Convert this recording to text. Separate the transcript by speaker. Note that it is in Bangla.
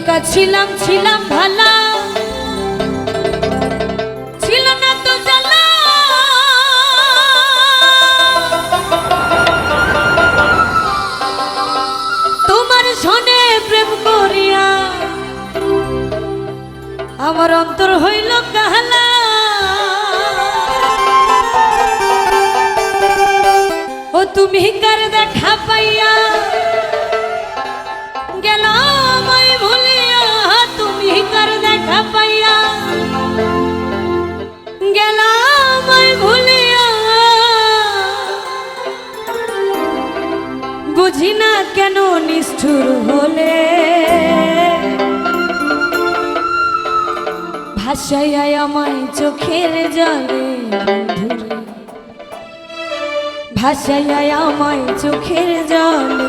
Speaker 1: একা ছিলাম ছিলাম ভালা। আমার অন্তর হইল কাহলা। ও তুমি কার দেখা পাইয়া বুঝি না কেন নিষ্ঠুর হলে? ভাসাইয়াই আমায় চোখের জলে ভাসাইয়াই আমায় চোখের জলে